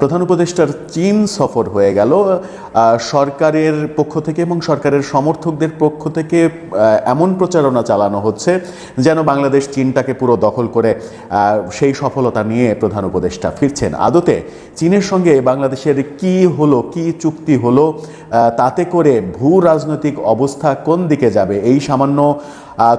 প্রধান উপদেষ্টার চীন সফর হয়ে গেল। সরকারের পক্ষ থেকে এবং সরকারের সমর্থকদের পক্ষ থেকে এমন প্রচারণা চালানো হচ্ছে যেন বাংলাদেশ চীনটাকে পুরো দখল করে সেই সফলতা নিয়ে প্রধান উপদেষ্টা ফিরছেন। আদতে চীনের সঙ্গে বাংলাদেশের কি হলো, কি চুক্তি হলো তাতে করে ভূ রাজনৈতিক অবস্থা কোন দিকে যাবে, এই সামান্য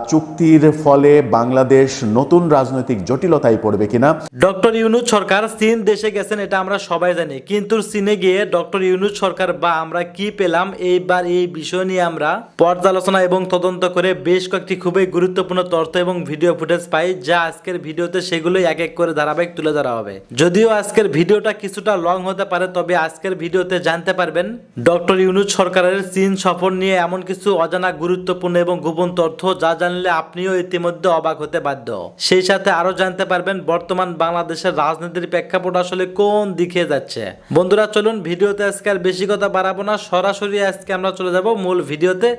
চুক্তির ফলে বাংলাদেশ নতুন রাজনৈতিক জটিলতায় পড়বে কিনা? ডক্টর ইউনুস সরকার চীন দেশে গেছেন, এটা আমরা সবাই জানি। কিন্তু চীনে গিয়ে ডক্টর ইউনুস সরকার বা আমরা কি পেলাম, এইবার এই বিষয় নিয়ে আমরা পর্যালোচনা এবং তদন্ত করে বেশ কয়েকটি খুবই গুরুত্বপূর্ণ তথ্য এবং ভিডিও ফুটেজ পাই, যা আজকের ভিডিওতে সেগুলোই এক এক করে ধারাবাহিক তুলে ধরা হবে। যদিও আজকের ভিডিওটা কিছুটা লং হতে পারে, তবে আজকের ভিডিওতে জানতে পারবেন, ডক্টর ইউনুস সরকারের চীন সফর নিয়ে এমন কিছু অজানা গুরুত্বপূর্ণ এবং গোপন তথ্য যা জানলে আপনিও ইতিমধ্যে অবাক হতে বাধ্য। সেই সাথে আরও জানতে পারবেন বর্তমান বাংলাদেশের রাজনীতির প্রেক্ষাপট আসলে কোন দিকে যাচ্ছে। বন্ধুরা, চলুন ভিডিওতে আজকে আর বেশি কথা বাড়াবো না। সরাসরি আজকে আমরা চলে যাব মূল ভিডিওতে।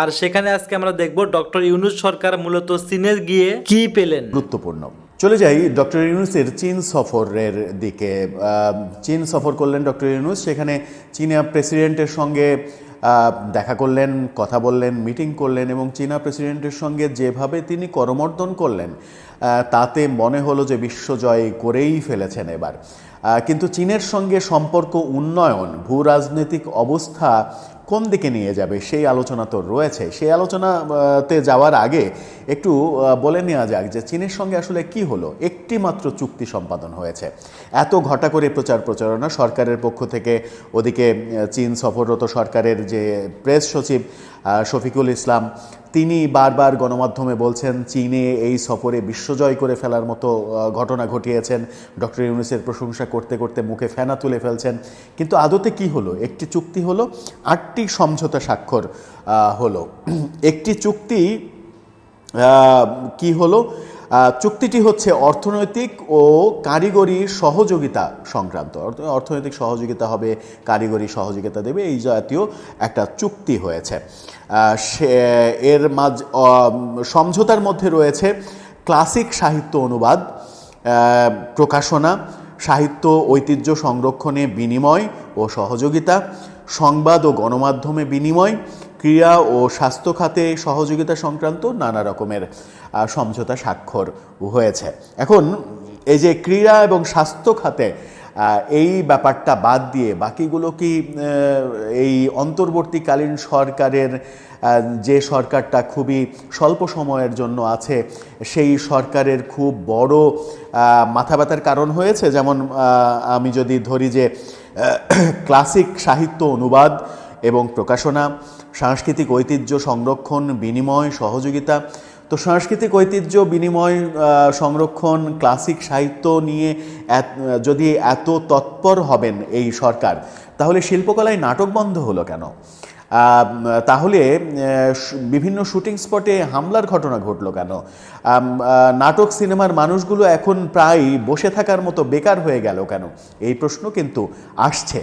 আর সেখানে আজকে আমরা দেখব ডক্টর ইউনুস সরকার মূলত চীনে গিয়ে কি পেলেন। গুরুত্বপূর্ণ। চলে যাই ডক্টর ইউনুসের চীন সফরের দিকে। চীন সফর করলেন ডক্টর ইউনুস। সেখানে চীনা প্রেসিডেন্টের সঙ্গে দেখা করলেন, কথা বললেন মিটিং করলেন এবং চীনা প্রেসিডেন্টের সঙ্গে যেভাবে তিনি করমর্দন করলেন তাতে মনে হলো যে বিশ্বজয় করেই ফেলেছেন এবার। কিন্তু চীনের সঙ্গে সম্পর্ক উন্নয়ন ভূ রাজনৈতিক অবস্থা কোন দিকে নিয়ে যাবে? সেই আলোচনা তো রয়েছে। সেই আলোচনাতে যাওয়ার আগে একটু বলে নেওয়া যাক যে চীনের সঙ্গে আসলে কি হলো? একটি মাত্র চুক্তি সম্পাদন হয়েছে। এত ঘটা করে প্রচার প্রচারণা সরকারের পক্ষ থেকে, ওদিকে চীন সফররত সরকারের যে প্রেস সচিব শফিকুল ইসলাম, তিনি বারবার গণমাধ্যমে বলছেন, চীনে এই সফরে বিশ্বজয় করে ফেলার মতো ঘটনা ঘটিয়েছেন। ডক্টর ইউনুসের প্রশংসা করতে করতে মুখে ফেনা তুলে ফেলছেন। কিন্তু আদতে কি হলো? একটি চুক্তি হলো, আটটি সমঝোতা স্বাক্ষর হলো। একটি চুক্তি কি হলো? চুক্তিটি হচ্ছে অর্থনৈতিক ও কারিগরি সহযোগিতা সংক্রান্ত। অর্থনৈতিক সহযোগিতা হবে, কারিগরি সহযোগিতা দেবে, এই জাতীয় একটা চুক্তি হয়েছে। সে, এর মাঝ সমঝোতার মধ্যে রয়েছে ক্লাসিক সাহিত্য অনুবাদ প্রকাশনা, সাহিত্য, ঐতিহ্য সংরক্ষণে বিনিময় ও সহযোগিতা, সংবাদ ও গণমাধ্যমে বিনিময় ক্রীড়া ও স্বাস্থ্য খাতে সহযোগিতা সংক্রান্ত নানা রকমের সমঝোতা স্বাক্ষর হয়েছে। এখন, এই যে ক্রীড়া এবং স্বাস্থ্য খাতে এই ব্যাপারটা বাদ দিয়ে বাকিগুলো কি এই অন্তর্বর্তীকালীন সরকারের যে সরকারটা খুবই স্বল্প সময়ের জন্য আছে, সেই সরকারের খুব বড় মাথা ব্যথার কারণ হয়েছে? যেমন আমি যদি ধরি যে ক্লাসিক সাহিত্য অনুবাদ এবং প্রকাশনা সাংস্কৃতিক ঐতিহ্য সংরক্ষণ, বিনিময়, সহযোগিতা। তো সাংস্কৃতিক ঐতিহ্য, বিনিময় সংরক্ষণ, ক্লাসিক সাহিত্য নিয়ে যদি এত তৎপর হবেন এই সরকার, তাহলে শিল্পকলায় নাটক বন্ধ হলো কেন? তাহলে বিভিন্ন শুটিং স্পটে হামলার ঘটনা ঘটলো কেন? নাটক সিনেমার মানুষগুলো এখন প্রায় বসে থাকার মতো বেকার হয়ে গেল কেন? এই প্রশ্ন কিন্তু আসছে।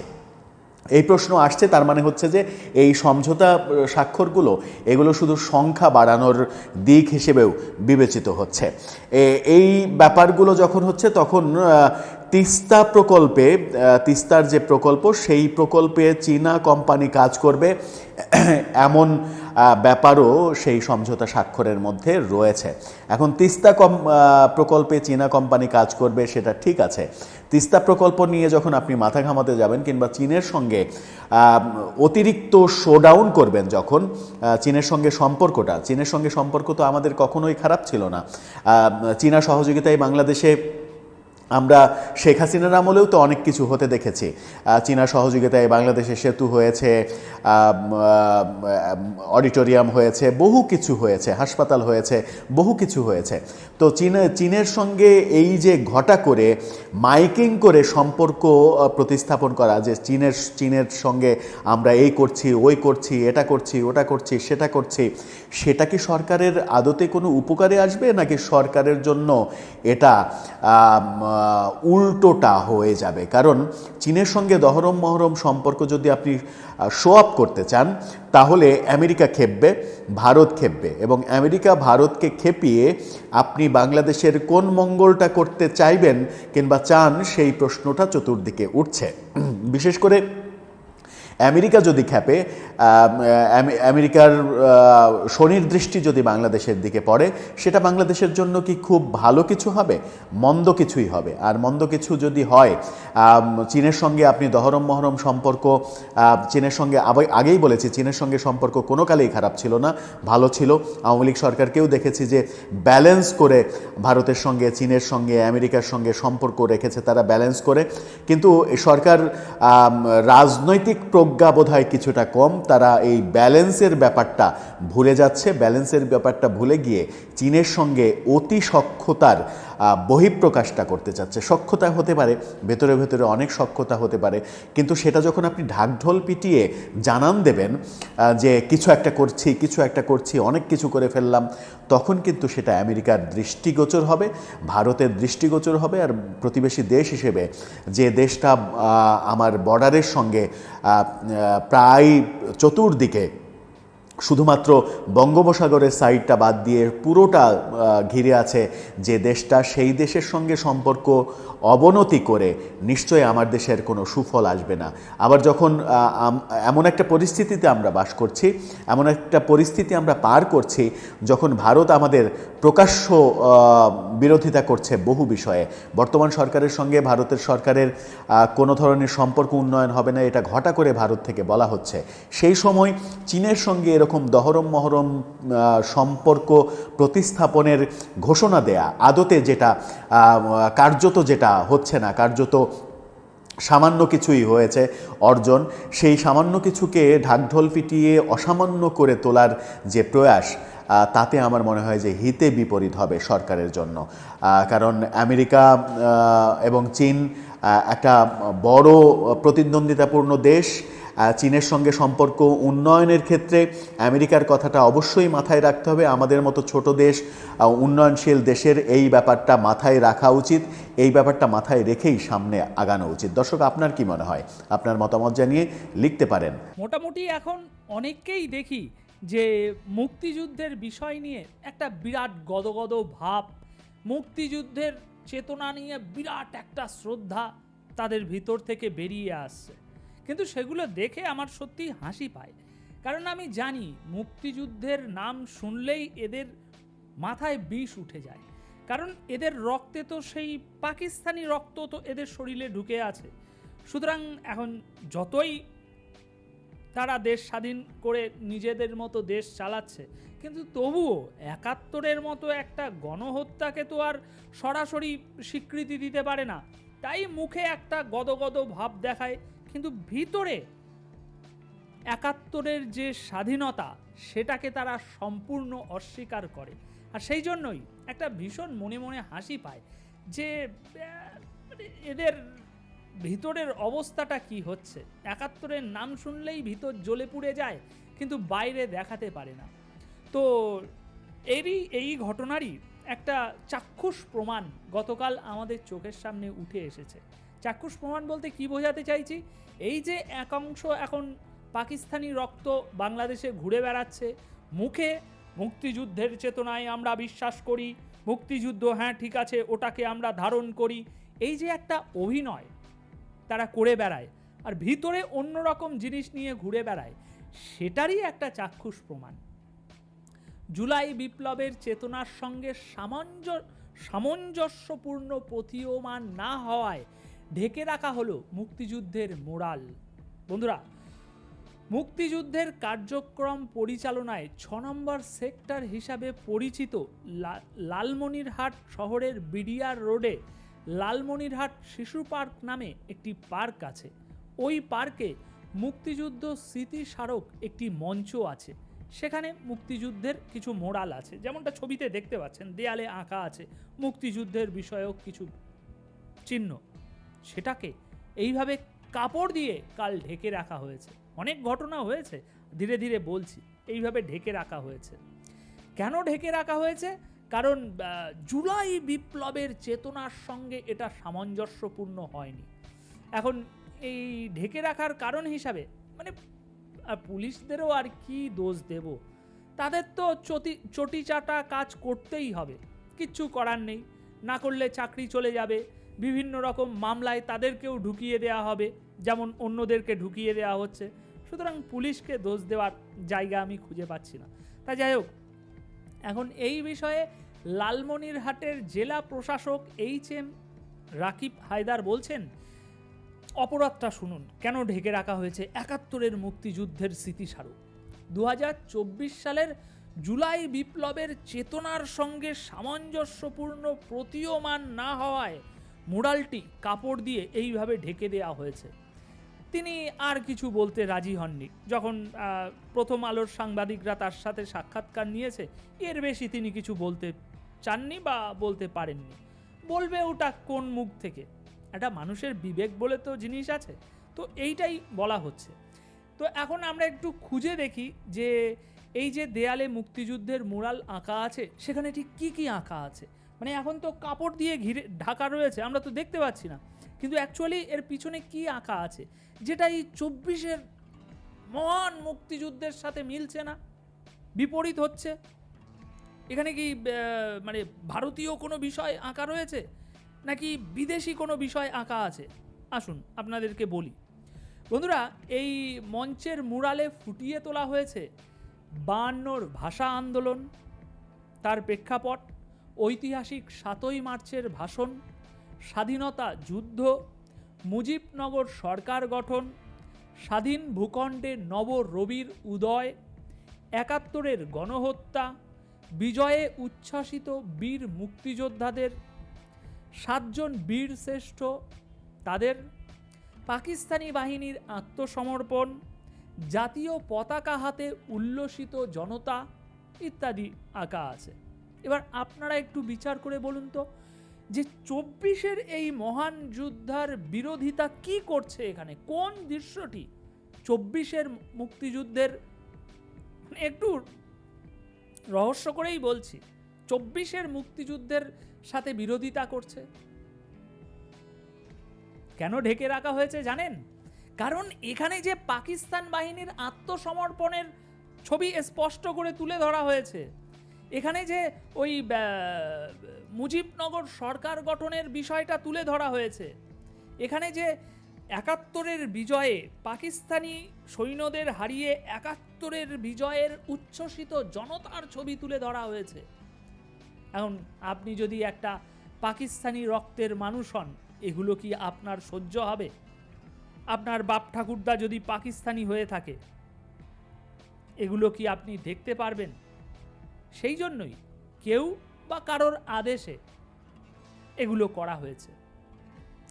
এই প্রশ্ন আসছে, তার মানে হচ্ছে যে এই সমঝোতা স্বাক্ষরগুলো, এগুলো শুধু সংখ্যা বাড়ানোর দিক হিসেবেও বিবেচিত হচ্ছে। এই ব্যাপারগুলো যখন হচ্ছে, তখন তিস্তা প্রকল্পে তিস্তার যে প্রকল্প, সেই প্রকল্পে চীনা কোম্পানি কাজ করবে। এমন ব্যাপারও সেই সমঝোতা স্বাক্ষরের মধ্যে রয়েছে। এখন তিস্তা কম প্রকল্পে চীনা কোম্পানি কাজ করবে সেটা ঠিক আছে। তিস্তা প্রকল্প নিয়ে যখন আপনি মাথা ঘামাতে যাবেন কিংবা চীনের সঙ্গে অতিরিক্ত শোডাউন করবেন যখন চীনের সঙ্গে সম্পর্কটা, চীনের সঙ্গে সম্পর্ক তো আমাদের কখনোই খারাপ ছিল না। চীনা সহযোগিতায় বাংলাদেশে আমরা শেখ হাসিনার আমলেও তো অনেক কিছু হতে দেখেছি। চীনা সহযোগিতায় বাংলাদেশে সেতু হয়েছে অডিটোরিয়াম হয়েছে, বহু কিছু হয়েছে, হাসপাতাল হয়েছে, বহু কিছু হয়েছে। তো চীনে, চীনের সঙ্গে এই যে ঘটা করে, মাইকিং করে সম্পর্ক প্রতিস্থাপন করা যে চীনের চীনের সঙ্গে আমরা এই করছি, ওই করছি, এটা করছি, ওটা করছি, সেটা করছি, সেটা কি সরকারের আদতে কোনো উপকারে আসবে নাকি সরকারের জন্য এটা উল্টোটা হয়ে যাবে। কারণ চীনের সঙ্গে দহরম মহরম সম্পর্ক যদি আপনি শো আপ করতে চান, তাহলে আমেরিকা খেপবে, ভারত খেপবে এবং আমেরিকা ভারতকে খেপিয়ে আপনি বাংলাদেশের কোন মঙ্গলটা করতে চাইবেন কিংবা চান সেই প্রশ্নটা চতুর্দিকে উঠছে। বিশেষ করে আমেরিকা যদি খ্যাপে আম, আম- আমেরিকার শনির দৃষ্টি যদি বাংলাদেশের দিকে পড়ে সেটা বাংলাদেশের জন্য কি খুব ভালো কিছু হবে? মন্দ কিছুই হবে। আর মন্দ কিছু যদি হয় চীনের সঙ্গে আপনি দহরম মহরম সম্পর্ক চীনের সঙ্গে আগেই বলেছি চীনের সঙ্গে সম্পর্ক কোনো কালেই খারাপ ছিল না ভালো ছিল। আওয়ামী লীগ সরকারকেও দেখেছি যে ব্যালেন্স করে ভারতের সঙ্গে চীনের সঙ্গে আমেরিকার সঙ্গে সম্পর্ক রেখেছে তারা ব্যালেন্স করে। কিন্তু সরকার রাজনৈতিক প্রজ্ঞা বোধহয় কিছুটা কম তারা এই ব্যালেন্সের ব্যাপারটা ভুলে যাচ্ছে। ব্যালেন্সের ব্যাপারটা ভুলে গিয়ে চীনের সঙ্গে অতি সক্ষতার বহিঃপ্রকাশটা করতে চাচ্ছে। সক্ষতা হতে পারে, ভেতরে ভেতরে অনেক সক্ষতা হতে পারে। কিন্তু সেটা যখন আপনি ঢাকঢোল পিটিয়ে জানান দেবেন যে কিছু একটা করছি, কিছু একটা করছি, অনেক কিছু করে ফেললাম, তখন কিন্তু সেটা আমেরিকার দৃষ্টিগোচর হবে, ভারতের দৃষ্টিগোচর হবে, আর প্রতিবেশী দেশ হিসেবে যে দেশটা আমার বর্ডারের সঙ্গে প্রায় চতুর্দিকে শুধুমাত্র বঙ্গোপসাগরের সাইডটা বাদ দিয়ে পুরোটা ঘিরে আছে যে দেশটা, সেই দেশের সঙ্গে সম্পর্ক অবনতি করে নিশ্চয়ই আমার দেশের কোনো সুফল আসবে না। আবার যখন এমন একটা পরিস্থিতিতে আমরা বাস করছি, এমন একটা পরিস্থিতি আমরা পার করছি, যখন ভারত আমাদের প্রকাশ্য বিরোধিতা করছে বহু বিষয়ে। বর্তমান সরকারের সঙ্গে ভারতের সরকারের কোনো ধরনের সম্পর্ক উন্নয়ন হবে না, এটা ঘটা করে ভারত থেকে বলা হচ্ছে। সেই সময় চীনের সঙ্গে এরকম দহরম মহরম সম্পর্ক প্রতিস্থাপনের ঘোষণা দেয়া, আদতে যেটা কার্যত যেটা হচ্ছে না, কার্যত সামান্য কিছুই হয়েছে অর্জন, সেই সামান্য কিছুকে ঢাকঢোল পিটিয়ে অসামান্য করে তোলার যে প্রয়াস তাতে আমার মনে হয় যে হিতে বিপরীত হবে সরকারের জন্য। কারণ আমেরিকা এবং চীন একটা বড় প্রতিদ্বন্দ্বিতাপূর্ণ দেশ চীনের সঙ্গে সম্পর্ক উন্নয়নের ক্ষেত্রে আমেরিকার কথাটা অবশ্যই মাথায় রাখতে হবে। আমাদের মতো ছোট দেশ উন্নয়নশীল দেশের এই ব্যাপারটা মাথায় রাখা উচিত, এই ব্যাপারটা মাথায় রেখেই সামনে আগানো উচিত। দর্শক, আপনার কি মনে হয়? আপনার মতামত জানিয়ে লিখতে পারেন। মোটামুটি এখন অনেককেই দেখি যে মুক্তিযুদ্ধের বিষয় নিয়ে একটা বিরাট গদগদ ভাব, মুক্তিযুদ্ধের চেতনা নিয়ে বিরাট একটা শ্রদ্ধা তাদের ভিতর থেকে বেরিয়ে আসছে। কিন্তু সেগুলো দেখে আমার সত্যি হাসি পায়। কারণ আমি জানি মুক্তিযুদ্ধের নাম শুনলেই এদের মাথায় বিষ উঠে যায়। কারণ এদের রক্তে তো সেই পাকিস্তানি রক্ত তো এদের শরীরে ঢুকে আছে। সুতরাং এখন যতই তারা দেশ স্বাধীন করে নিজেদের মতো দেশ চালাচ্ছে, কিন্তু তবুও একাত্তরের মতো একটা গণহত্যাকে তো আর সরাসরি স্বীকৃতি দিতে পারে না। তাই মুখে একটা গদগদ ভাব দেখায় কিন্তু ভিতরে একাত্তরের যে স্বাধীনতা, সেটাকে তারা সম্পূর্ণ অস্বীকার করে। আর সেই জন্যই একটা ভীষণ মনে মনে হাসি পায় যে এদের ভিতরের অবস্থাটা কি হচ্ছে? একাত্তরের নাম শুনলেই ভিতর জ্বলে পুড়ে যায়, কিন্তু বাইরে দেখাতে পারে না। তো এরই এই ঘটনারই একটা চাক্ষুষ প্রমাণ গতকাল আমাদের চোখের সামনে উঠে এসেছে। চাক্ষুষ প্রমাণ বলতে কি বোঝাতে চাইছি? এই যে একাংশ এখন পাকিস্তানি রক্ত বাংলাদেশে ঘুরে বেড়াচ্ছে, মুখে মুক্তিযুদ্ধের চেতনায় আমরা বিশ্বাস করি, মুক্তিযুদ্ধ হ্যাঁ ঠিক আছে, ওটাকে আমরা ধারণ করি, এই যে একটা অভিনয় তারা করে বেড়ায়, আর ভিতরে অন্যরকম জিনিস নিয়ে ঘুরে বেড়ায়, সেটারই একটা চাক্ষুষ প্রমাণ। জুলাই বিপ্লবের চেতনার সঙ্গে সামঞ্জ, সামঞ্জস্যপূর্ণ প্রতীয়মান না হওয়ায় ঢেকে রাখা হলো মুক্তিযুদ্ধের মোরাল বন্ধুরা, মুক্তিযুদ্ধের কার্যক্রম পরিচালনায় ছ নম্বর সেক্টর হিসাবে পরিচিত লালমনিরহাট শহরের বিডিআর রোডে লালমনিরহাট শিশু পার্ক নামে একটি পার্ক আছে। ওই পার্কে মুক্তিযুদ্ধ স্মৃতি স্মারক একটি মঞ্চ আছে। সেখানে মুক্তিযুদ্ধের কিছু মোড়াল আছে। যেমনটা ছবিতে দেখতে পাচ্ছেন, দেয়ালে আঁকা আছে। মুক্তিযুদ্ধের বিষয়ক কিছু চিহ্ন। সেটাকে এইভাবে কাপড় দিয়ে কাল ঢেকে রাখা হয়েছে। অনেক ঘটনা হয়েছে, ধীরে ধীরে বলছি, এইভাবে ঢেকে রাখা হয়েছে। কেন ঢেকে রাখা হয়েছে? কারণ জুলাই বিপ্লবের চেতনার সঙ্গে এটা সামঞ্জস্যপূর্ণ হয়নি। এখন এই ঢেকে রাখার কারণ হিসাবে মানে পুলিশদেরও আর কি দোষ দেব? তাদের তো চটি চটি চাটা কাজ করতেই হবে। কিচ্ছু করার নেই। না করলে চাকরি চলে যাবে বিভিন্ন রকম মামলায় তাদেরকেও ঢুকিয়ে দেওয়া হবে, যেমন অন্যদেরকে ঢুকিয়ে দেওয়া হচ্ছে। সুতরাং পুলিশকে দোষ দেওয়ার জায়গা আমি খুঁজে পাচ্ছি না। তা যাই হোক, এখন এই বিষয়ে লালমনিরহাটের জেলা প্রশাসক এইচ এম রাকিব হায়দার বলছেন, অপরাধটা শুনুন, কেন ঢেকে রাখা হয়েছে একাত্তরের মুক্তিযুদ্ধের স্মৃতিস্মারক? দু সালের জুলাই বিপ্লবের চেতনার সঙ্গে সামঞ্জস্যপূর্ণ প্রতীয়মান না হওয়ায় মুরালটি কাপড় দিয়ে এইভাবে ঢেকে দেওয়া হয়েছে। তিনি আর কিছু বলতে রাজি হননি। যখন প্রথম আলোর সাংবাদিকরা তার সাথে সাক্ষাৎকার নিয়েছে, এর বেশি তিনি কিছু বলতে চাননি বা বলতে পারেননি। বলবে ওটা কোন মুখ থেকে? একটা মানুষের বিবেক বলে তো জিনিস আছে। তো এইটাই বলা হচ্ছে। তো এখন আমরা একটু খুঁজে দেখি যে এই যে দেয়ালে মুক্তিযুদ্ধের মুরাল আঁকা আছে, সেখানে ঠিক কী কী আঁকা আছে? মানে এখন তো কাপড় দিয়ে ঘিরে ঢাকা রয়েছে, আমরা তো দেখতে পাচ্ছি না। কিন্তু অ্যাকচুয়ালি এর পিছনে কি আঁকা আছে? যেটা এই চব্বিশের মহান মুক্তিযুদ্ধের সাথে মিলছে না, বিপরীত হচ্ছে। এখানে কি মানে ভারতীয় কোনো বিষয় আঁকা রয়েছে, নাকি বিদেশি কোনো বিষয় আঁকা আছে? আসুন, আপনাদেরকে বলি। বন্ধুরা, এই মঞ্চের মুরালে ফুটিয়ে তোলা হয়েছে বায়ান্নর ভাষা আন্দোলন, তার প্রেক্ষাপট ঐতিহাসিক সাতই মার্চের ভাষণ, স্বাধীনতা যুদ্ধ, মুজিবনগর সরকার গঠন, স্বাধীন ভূখণ্ডে নব রবির উদয়, একাত্তরের গণহত্যা, বিজয়ে উচ্ছ্বাসিত বীর মুক্তিযোদ্ধাদের, সাতজন বীর শ্রেষ্ঠ তাদের, পাকিস্তানি বাহিনীর আত্মসমর্পণ, জাতীয় পতাকা হাতে উল্লসিত জনতা ইত্যাদি আঁকা আছে। এবার আপনারা একটু বিচার করে বলুন তো, যে চব্বিশের এই মহান যুদ্ধার বিরোধিতা কি করছে এখানে? কোন দৃশ্যটি চব্বিশের মুক্তিযুদ্ধের? মানে একটু রহস্য করেই বলছি, চব্বিশের মুক্তিযুদ্ধের সাথে বিরোধিতা করছে। কেন ঢেকে রাখা হয়েছে জানেন? কারণ এখানে যে পাকিস্তান বাহিনীর আত্মসমর্পণের ছবি স্পষ্ট করে তুলে ধরা হয়েছে এখানে যে ওই মুজিবনগর সরকার গঠনের বিষয়টা তুলে ধরা হয়েছে, এখানে যে একাত্তরের বিজয়ে পাকিস্তানি সৈন্যদের হারিয়ে একাত্তরের বিজয়ের উচ্ছ্বসিত জনতার ছবি তুলে ধরা হয়েছে। এখন আপনি যদি একটা পাকিস্তানি রক্তের মানুষ হন, এগুলো কি আপনার সহ্য হবে? আপনার বাপ ঠাকুরদা যদি পাকিস্তানি হয়ে থাকে, এগুলো কি আপনি দেখতে পারবেন? সেই জন্যই কেউ বা কারোর আদেশে এগুলো করা হয়েছে।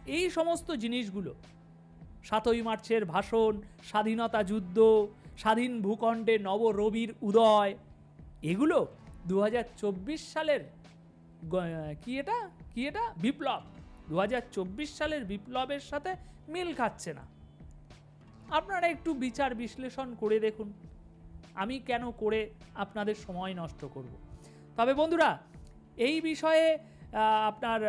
এই সমস্ত জিনিসগুলো, সাতই মার্চের ভাষণ, স্বাধীনতা যুদ্ধ, স্বাধীন ভূখণ্ডে নব রবির উদয়, এগুলো দু হাজার চব্বিশ সালের কি এটা? কি এটা? বিপ্লব। দু হাজার চব্বিশ সালের বিপ্লবের সাথে মিল খাচ্ছে না। আপনারা একটু বিচার বিশ্লেষণ করে দেখুন। আমি কেন করে আপনাদের সময় নষ্ট করব? তবে বন্ধুরা, এই বিষয়ে আপনার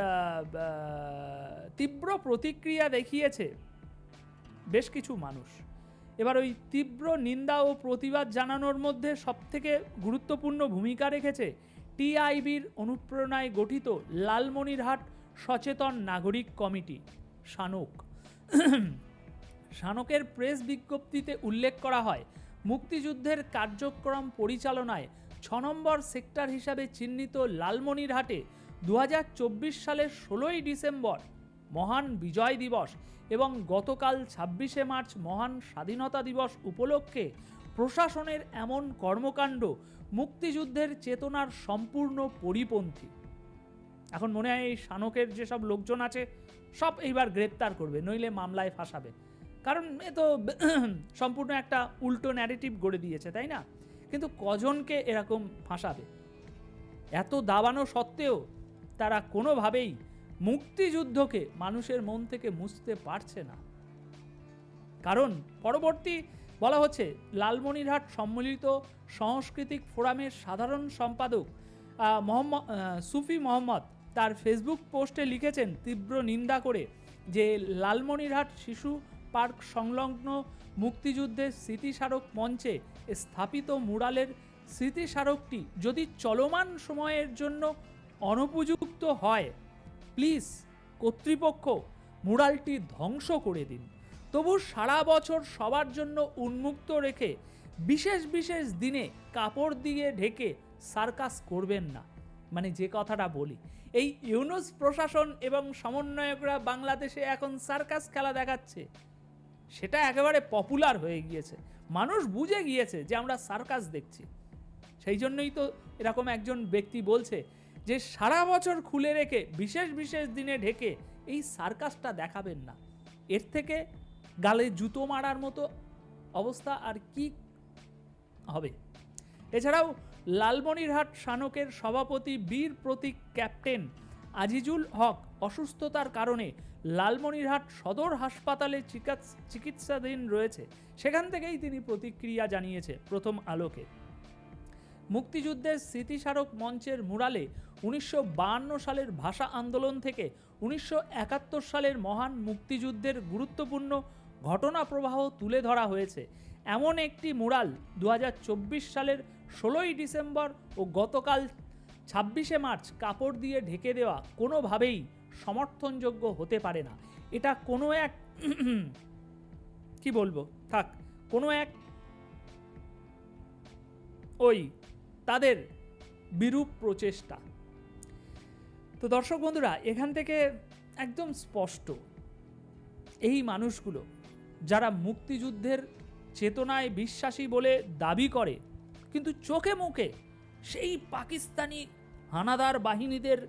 তীব্র প্রতিক্রিয়া দেখিয়েছে বেশ কিছু মানুষ। এবার ওই তীব্র নিন্দা ও প্রতিবাদ জানানোর মধ্যে সবথেকে গুরুত্বপূর্ণ ভূমিকা রেখেছে টিআইবির অনুপ্রেরণায় গঠিত লালমনিরহাট সচেতন নাগরিক কমিটি, শানুক। শানকের প্রেস বিজ্ঞপ্তিতে উল্লেখ করা হয় মুক্তিযুদ্ধের কার্যক্রম পরিচালনায় ছ নম্বর সেক্টর হিসাবে চিহ্নিত লালমনিরহাটে দু হাজার চব্বিশ সালের ষোলোই ডিসেম্বর মহান বিজয় দিবস এবং গতকাল ছাব্বিশে মার্চ মহান স্বাধীনতা দিবস উপলক্ষে প্রশাসনের এমন কর্মকাণ্ড মুক্তিযুদ্ধের চেতনার সম্পূর্ণ পরিপন্থী। এখন মনে হয় এই শানকের যেসব লোকজন আছে, সব এইবার গ্রেপ্তার করবে, নইলে মামলায় ফাঁসাবে। কারণ এ তো সম্পূর্ণ একটা উল্টো ন্যারেটিভ গড়ে দিয়েছে, তাই না? কিন্তু কজনকে এরকম ফাঁসাবে? এত দাবানো সত্ত্বেও তারা কোনোভাবেই মুক্তিযুদ্ধকে মানুষের মন থেকে মুছতে পারছে না। কারণ পরবর্তী বলা হচ্ছে, লালমনিরহাট সম্মিলিত সাংস্কৃতিক ফোরামের সাধারণ সম্পাদক মোহাম্মদ সুফি মোহাম্মদ তার ফেসবুক পোস্টে লিখেছেন তীব্র নিন্দা করে যে লালমনিরহাট শিশু পার্ক সংলগ্ন মুক্তিযুদ্ধের স্মৃতিস্মারক মঞ্চে স্থাপিত মুরালের স্মৃতিস্মারকটি যদি চলমান সময়ের জন্য অনুপযুক্ত হয়, প্লিজ কর্তৃপক্ষ মুরালটি ধ্বংস করে দিন। তবু সারা বছর সবার জন্য উন্মুক্ত রেখে বিশেষ বিশেষ দিনে কাপড় দিয়ে ঢেকে সার্কাস করবেন না। মানে যে কথাটা বলি, এই ইউনুস প্রশাসন এবং সমন্বয়করা বাংলাদেশে এখন সার্কাস খেলা দেখাচ্ছে। সেটা একেবারে পপুলার হয়ে গিয়েছে। মানুষ বুঝে গিয়েছে যে আমরা সার্কাস দেখছি। সেই জন্যই তো এরকম একজন ব্যক্তি বলছে যে সারা বছর খুলে রেখে, বিশেষ বিশেষ দিনে ঢেকে এই সার্কাসটা দেখাবেন না। এর থেকে গালে জুতো মারার মতো অবস্থা আর কি হবে? এছাড়াও লালমনিরহাট শানকের সভাপতি বীর প্রতীক ক্যাপ্টেন আজিজুল হক অসুস্থতার কারণে লালমনিরহাট সদর হাসপাতালে চিকিৎস- চিকিৎসাধীন রয়েছে। সেখান থেকেই তিনি প্রতিক্রিয়া জানিয়েছে প্রথম আলোকে। মুক্তিযুদ্ধের স্মৃতিস্মারক মঞ্চের মুরালে উনিশশো সালের ভাষা আন্দোলন থেকে উনিশশো একাত্তর সালের মহান মুক্তিযুদ্ধের গুরুত্বপূর্ণ ঘটনা প্রবাহ তুলে ধরা হয়েছে। এমন একটি মুরাল দু হাজার চব্বিশ সালের ষোলোই ডিসেম্বর ও গতকাল ছাব্বিশে মার্চ কাপড় দিয়ে ঢেকে দেওয়া কোনোভাবেই সমর্থনযোগ্য হতে পারে না। এটা কোনো এক কি বলব? থাক, কোনো এক ওই তাদের বিরূপ প্রচেষ্টা। তো দর্শক বন্ধুরা, এখান থেকে একদম স্পষ্ট এই মানুষগুলো যারা মুক্তিযুদ্ধের চেতনায় বিশ্বাসী বলে দাবি করে, কিন্তু চোখে মুখে সেই পাকিস্তানি হানাদার বাহিনীদের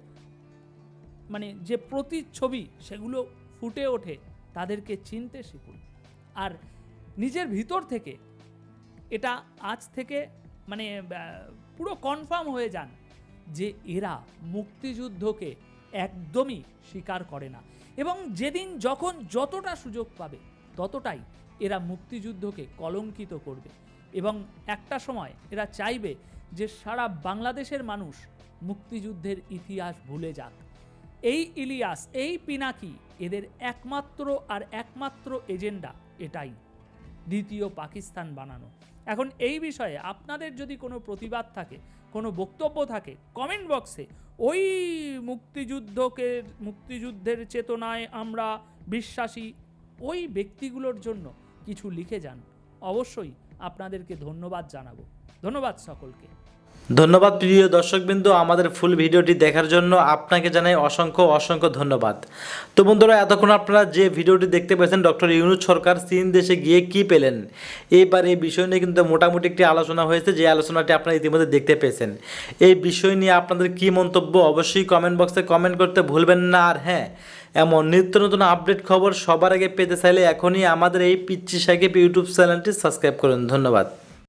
মানে যে প্রতিচ্ছবি সেগুলো ফুটে ওঠে, তাদেরকে চিনতে শিখুন। আর নিজের ভিতর থেকে এটা আজ থেকে মানে পুরো কনফার্ম হয়ে যান যে এরা মুক্তিযুদ্ধকে একদমই স্বীকার করে না। এবং যেদিন যখন যতটা সুযোগ পাবে, ততটাই এরা মুক্তিযুদ্ধকে কলঙ্কিত করবে। এবং একটা সময় এরা চাইবে যে সারা বাংলাদেশের মানুষ মুক্তিযুদ্ধের ইতিহাস ভুলে যাক। এই ইলিয়াস, এই পিনাকি এদের একমাত্র আর একমাত্র এজেন্ডা এটাই, দ্বিতীয় পাকিস্তান বানানো। এখন এই বিষয়ে আপনাদের যদি কোনো প্রতিবাদ থাকে, কোনো বক্তব্য থাকে কমেন্ট বক্সে ওই মুক্তিযুদ্ধকে, মুক্তিযুদ্ধের চেতনায় আমরা বিশ্বাসী, ওই ব্যক্তিগুলোর জন্য কিছু লিখে যান। অবশ্যই আপনাদেরকে ধন্যবাদ জানাব। ধন্যবাদ সকলকে। ধন্যবাদ প্রিয় দর্শকবৃন্দ আমাদের ফুল ভিডিওটি দেখার জন্য আপনাকে জানাই অসংখ্য অসংখ্য ধন্যবাদ। তো বন্ধুরা, এতক্ষণ আপনারা যে ভিডিওটি দেখতে পেয়েছেন ডক্টর ইউনুস সরকার চীন দেশে গিয়ে কি পেলেন? এবার এই বিষয় নিয়ে কিন্তু মোটামুটি একটি আলোচনা হয়েছে, যে আলোচনাটি আপনারা ইতিমধ্যে দেখতে পেয়েছেন। এই বিষয় নিয়ে আপনাদের কি মন্তব্য অবশ্যই কমেন্ট বক্সে কমেন্ট করতে ভুলবেন না। আর হ্যাঁ এমন নিত্য নতুন আপডেট খবর সবার আগে পেতে চাইলে এখনই আমাদের এই পিচ্ছি সাকিব ইউটিউব চ্যানেলটি সাবস্ক্রাইব করুন। ধন্যবাদ।